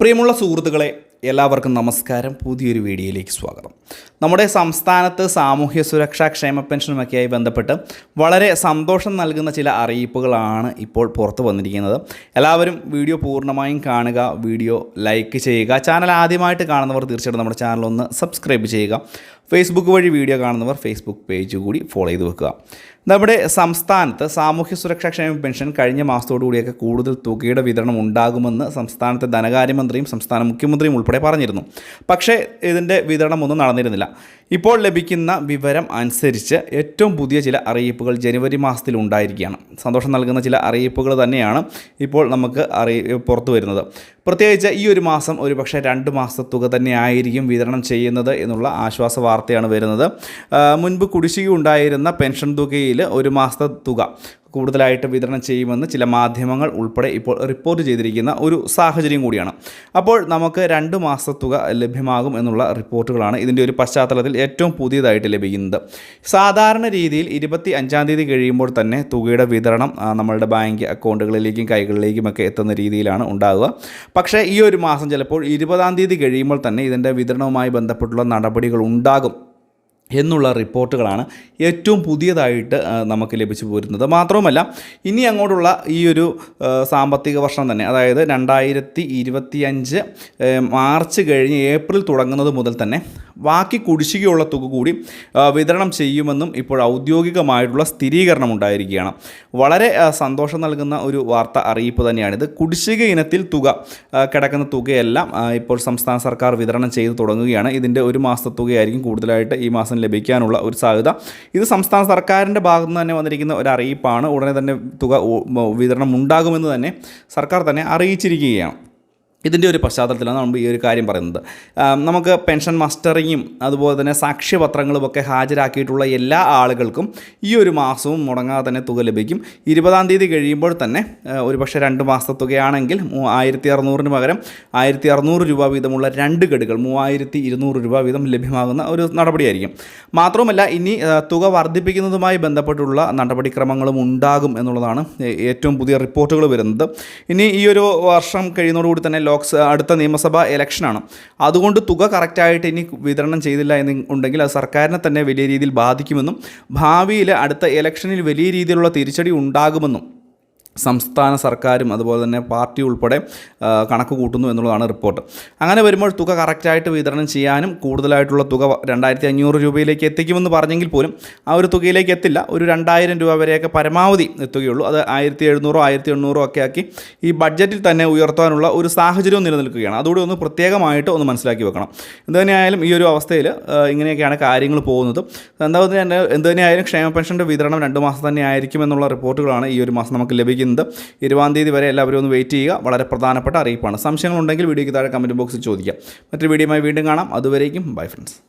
പ്രിയമുള്ള സുഹൃത്തുക്കളെ എല്ലാവർക്കും നമസ്കാരം. പുതിയൊരു വീഡിയോയിലേക്ക് സ്വാഗതം. നമ്മുടെ സംസ്ഥാനത്ത് സാമൂഹ്യ സുരക്ഷാ ക്ഷേമ പെൻഷനുമൊക്കെയായി ബന്ധപ്പെട്ട് വളരെ സന്തോഷം നൽകുന്ന ചില അറിയിപ്പുകളാണ് ഇപ്പോൾ പുറത്തു വന്നിരിക്കുന്നത്. എല്ലാവരും വീഡിയോ പൂർണമായും കാണുക വീഡിയോ ലൈക്ക് ചെയ്യുക ചാനൽ ആദ്യമായിട്ട് കാണുന്നവർ തീർച്ചയായിട്ടും നമ്മുടെ ചാനൽ ഒന്ന് സബ്സ്ക്രൈബ് ചെയ്യുക ഫേസ്ബുക്ക് വഴി വീഡിയോ കാണുന്നവർ ഫേസ്ബുക്ക് പേജ് കൂടി ഫോളോ ചെയ്ത് വെക്കുക. നമ്മുടെ സംസ്ഥാനത്ത് സാമൂഹ്യ സുരക്ഷാ ക്ഷേമ പെൻഷൻ കഴിഞ്ഞ മാസത്തോടു കൂടിയൊക്കെ കൂടുതൽ തുകയുടെ വിതരണം ഉണ്ടാകുമെന്ന് സംസ്ഥാനത്തെ ധനകാര്യമന്ത്രിയും സംസ്ഥാന മുഖ്യമന്ത്രിയും ഉൾപ്പെടെ പറഞ്ഞിരുന്നു. പക്ഷേ ഇതിന്റെ വിതരണമൊന്നും നടന്നിരുന്നില്ല. ഇപ്പോൾ ലഭിക്കുന്ന വിവരം അനുസരിച്ച് ഏറ്റവും പുതിയ ചില അറിയിപ്പുകൾ ജനുവരി മാസത്തിൽ ഉണ്ടായിരിക്കുകയാണ്. സന്തോഷം നൽകുന്ന ചില അറിയിപ്പുകൾ തന്നെയാണ് ഇപ്പോൾ നമുക്ക് അറി പുറത്തു വരുന്നത്. പ്രത്യേകിച്ച് ഈ ഒരു മാസം ഒരു പക്ഷേ രണ്ട് മാസത്തെ തുക തന്നെ ആയിരിക്കും വിതരണം ചെയ്യുന്നത് എന്നുള്ള ആശ്വാസ വാർത്തയാണ് വരുന്നത്. മുൻപ് കുടിശ്ശിക ഉണ്ടായിരുന്ന പെൻഷൻ തുകയിൽ ഒരു മാസത്തെ തുക കൂടുതലായിട്ട് വിതരണം ചെയ്യുമെന്ന് ചില മാധ്യമങ്ങൾ ഉൾപ്പെടെ ഇപ്പോൾ റിപ്പോർട്ട് ചെയ്തിരിക്കുന്ന ഒരു സാഹചര്യം കൂടിയാണ്. അപ്പോൾ നമുക്ക് രണ്ട് മാസത്തുക തുക ലഭ്യമാകും എന്നുള്ള റിപ്പോർട്ടുകളാണ് ഇതിന്റെ ഒരു പശ്ചാത്തലത്തിൽ ഏറ്റവും പുതിയതായിട്ട് ലഭിക്കുന്നത്. സാധാരണ രീതിയിൽ ഇരുപത്തി അഞ്ചാം തീയതി കഴിയുമ്പോൾ തന്നെ തുകയുടെ വിതരണം നമ്മളുടെ ബാങ്ക് അക്കൗണ്ടുകളിലേക്കും കൈകളിലേക്കുമൊക്കെ എത്തുന്ന രീതിയിലാണ് ഉണ്ടാകുക പക്ഷേ ഈ ഒരു മാസം ചിലപ്പോൾ ഇരുപതാം തീയതി കഴിയുമ്പോൾ തന്നെ ഇതിന്റെ വിതരണവുമായി ബന്ധപ്പെട്ടുള്ള നടപടികൾ ഉണ്ടാകും എന്നുള്ള റിപ്പോർട്ടുകളാണ് ഏറ്റവും പുതിയതായിട്ട് നമുക്ക് ലഭിച്ചു പോരുന്നത്. മാത്രവുമല്ല ഇനി അങ്ങോട്ടുള്ള ഈ ഒരു സാമ്പത്തിക വർഷം തന്നെ അതായത് രണ്ടായിരത്തി മാർച്ച് കഴിഞ്ഞ് ഏപ്രിൽ തുടങ്ങുന്നത് മുതൽ തന്നെ ബാക്കി കുടിശ്ശികയുള്ള തുക കൂടി വിതരണം ചെയ്യുമെന്നും ഇപ്പോൾ ഔദ്യോഗികമായിട്ടുള്ള സ്ഥിരീകരണം ഉണ്ടായിരിക്കുകയാണ് വളരെ സന്തോഷം നൽകുന്ന ഒരു വാർത്ത അറിയിപ്പ് തന്നെയാണിത്. കുടിശ്ശിക ഇനത്തിൽ തുക കിടക്കുന്ന തുകയെല്ലാം ഇപ്പോൾ സംസ്ഥാന സർക്കാർ വിതരണം ചെയ്തു തുടങ്ങുകയാണ്. ഇതിന്റെ ഒരു മാസത്തെ തുകയായിരിക്കും കൂടുതലായിട്ട് ഈ മാസം ലഭിക്കാനുള്ള ഒരു സാധ്യത. ഇത് സംസ്ഥാന സർക്കാരിന്റെ ഭാഗത്തു നിന്ന് തന്നെ വന്നിരിക്കുന്ന ഒരു അറിയിപ്പാണ്. ഉടനെ തന്നെ തുക വിതരണം ഉണ്ടാകുമെന്ന് തന്നെ സർക്കാർ തന്നെ അറിയിച്ചിരിക്കുകയാണ്. ഇതിന്റെ ഒരു പശ്ചാത്തലത്തിലാണ് നമ്മൾ ഈ ഒരു കാര്യം പറയുന്നത്. നമുക്ക് പെൻഷൻ മസ്റ്ററിങ്ങും അതുപോലെ തന്നെ സാക്ഷ്യപത്രങ്ങളും ഒക്കെ ഹാജരാക്കിയിട്ടുള്ള എല്ലാ ആളുകൾക്കും ഈ ഒരു മാസവും മുടങ്ങാതെ തന്നെ തുക ലഭിക്കും. ഇരുപതാം തീയതി കഴിയുമ്പോൾ തന്നെ ഒരു ഒരുപക്ഷെ രണ്ട് മാസത്തെ തുകയാണെങ്കിൽ ആയിരത്തി അറുന്നൂറിന് പകരം ആയിരത്തി അറുന്നൂറ് രൂപ വീതമുള്ള രണ്ട് ഗഡുകൾ മൂവായിരത്തി ഇരുന്നൂറ് രൂപ വീതം ലഭ്യമാകുന്ന ഒരു നടപടിയായിരിക്കും. മാത്രവുമല്ല ഇനി തുക വർദ്ധിപ്പിക്കുന്നതുമായി ബന്ധപ്പെട്ടുള്ള നടപടിക്രമങ്ങളും ഉണ്ടാകും എന്നുള്ളതാണ് ഏറ്റവും പുതിയ റിപ്പോർട്ടുകൾ വരുന്നത്. ഇനി ഈ ഒരു വർഷം കഴിയുന്നതോടുകൂടി തന്നെ ലോക്സ് അടുത്ത നിയമസഭാ ഇലക്ഷനാണ്. അതുകൊണ്ട് തുക കറക്റ്റായിട്ട് ഇനി വിതരണം ചെയ്തില്ല എന്ന് ഉണ്ടെങ്കിൽ അത് സർക്കാരിനെ തന്നെ വലിയ രീതിയിൽ ബാധിക്കുമെന്നും ഭാവിയിൽ അടുത്ത ഇലക്ഷനിൽ വലിയ രീതിയിലുള്ള തിരിച്ചടി ഉണ്ടാകുമെന്നും സംസ്ഥാന സർക്കാരും അതുപോലെ തന്നെ പാർട്ടി ഉൾപ്പെടെ കണക്ക് കൂട്ടുന്നു എന്നുള്ളതാണ് റിപ്പോർട്ട്. അങ്ങനെ വരുമ്പോൾ തുക കറക്റ്റായിട്ട് വിതരണം ചെയ്യാനും കൂടുതലായിട്ടുള്ള തുക രണ്ടായിരത്തി അഞ്ഞൂറ് രൂപയിലേക്ക് എത്തിക്കുമെന്ന് പറഞ്ഞെങ്കിൽ പോലും ആ ഒരു തുകയിലേക്ക് എത്തില്ല. ഒരു രണ്ടായിരം രൂപ വരെയൊക്കെ പരമാവധി എത്തുകയുള്ളൂ. അത് ആയിരത്തി എഴുന്നൂറോ ആയിരത്തി എണ്ണൂറോ ഒക്കെ ആക്കി ഈ ബഡ്ജറ്റിൽ തന്നെ ഉയർത്താനുള്ള ഒരു സാഹചര്യവും നിലനിൽക്കുകയാണ്. അതുകൂടി ഒന്ന് പ്രത്യേകമായിട്ട് ഒന്ന് മനസ്സിലാക്കി വെക്കണം. എന്ത് തന്നെയായാലും ഈ ഒരു അവസ്ഥയിൽ ഇങ്ങനെയൊക്കെയാണ് കാര്യങ്ങൾ പോകുന്നത്. എന്താ തന്നെ എന്ത് തന്നെയായാലും ക്ഷേമ പെൻഷന്റെ വിതരണം രണ്ട് മാസം തന്നെ ആയിരിക്കും എന്നുള്ള റിപ്പോർട്ടുകളാണ് ഈ ഒരു മാസം നമുക്ക് ലഭിക്കുന്നത്. ഇരുപതാം തീയതി വരെ എല്ലാവരും ഒന്ന് വെയിറ്റ് ചെയ്യുക. വളരെ പ്രധാനപ്പെട്ട അറിയിപ്പാണ്. സംശയങ്ങളുണ്ടെങ്കിൽ വീഡിയോയ്ക്ക് താഴെ കമന്റ് ബോക്സിൽ ചോദിക്കാം. മറ്റൊരു വീഡിയോയുമായി വീണ്ടും കാണാം. അതുവരേക്കും ബൈ ഫ്രണ്ട്സ്